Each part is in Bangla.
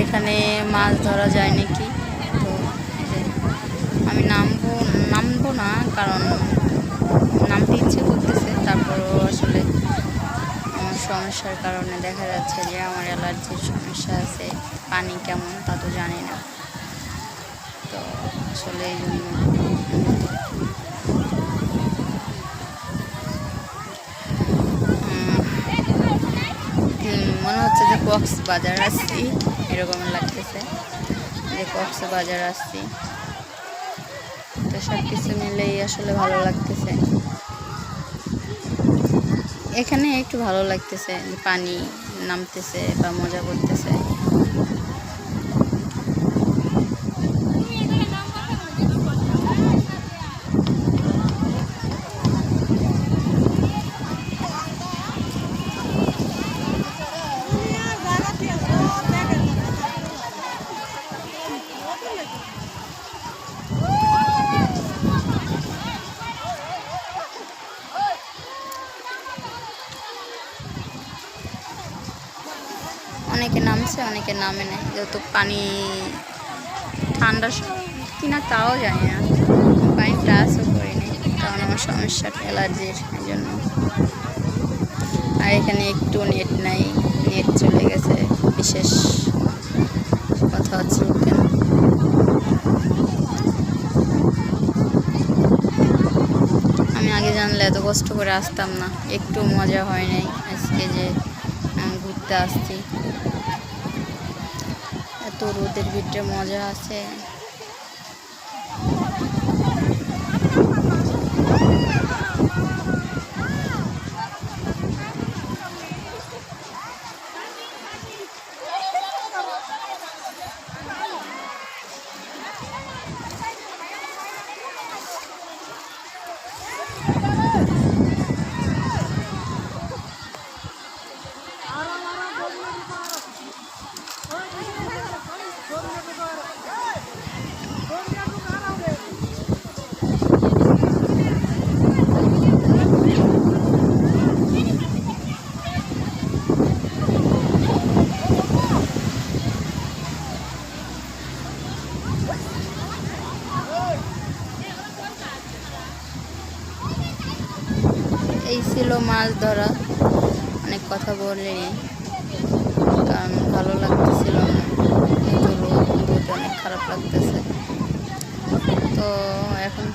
এখানে মাছ ধরা যায় নাকি? তো আমি নামবো নামবো না, কারণ নামতে ইচ্ছে করতেছে। তারপরও আসলে আমার সমস্যার কারণে দেখা যাচ্ছে যে আমার অ্যালার্জির সমস্যা আছে, পানি কেমন তা তো জানি না। তো আসলে এই জন্য হচ্ছে যে কক্স বাজার আসছি। এরকম লাগতেছে যে কক্স বাজার আসছি। তো সব কিছু মিলেই আসলে ভালো লাগতেছে। এখানে একটু ভালো লাগতেছে পানি নামতেছে বা মজা করতেছে। অনেকে নামছে, অনেকে নামে নাই। যেহেতু পানি, ঠান্ডা কিনা তাও জানি না। পানি টাচও করিনি, কারণ আমার সমস্যা অ্যালার্জির জন্য। আর এখানে একটু নেট নাই, নেট চলে গেছে, বিশেষ কথা হচ্ছে আমি আগে জানলে এত কষ্ট করে আসতাম না, একটু মজা হয় নাই আজকে যে ঘুরতে আসছি। এত রোদের ভিতরে মজা আছে। এই ছিল মাছ ধরা। অনেক কথা বলিনি, কারণ ভালো লাগতেছিল এত রোদ রোদ অনেক খারাপ লাগতেছে। তো এখন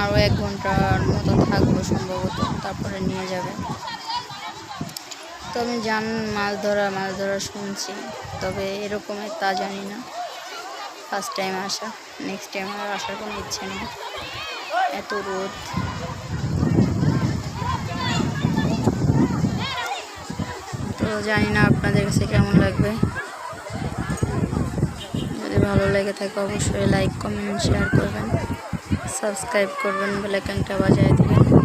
আরও এক ঘণ্টার মতো থাকব সম্ভবত, তারপরে নিয়ে যাবে। তো আমি জান, মাছ ধরা মাছ ধরা শুনছি, তবে এরকমের তা জানি না। ফার্স্ট টাইম আসা নেক্সট টাইম আর আসার কোনো ইচ্ছে নেই। এত রোদ। জানি না আপনাদের কাছে কেমন লাগবে। যদি ভালো লেগে থাকে অবশ্যই লাইক কমেন্ট শেয়ার করবেন। সাবস্ক্রাইব করবেন বেলাইকানটা বাজায় দেবেন।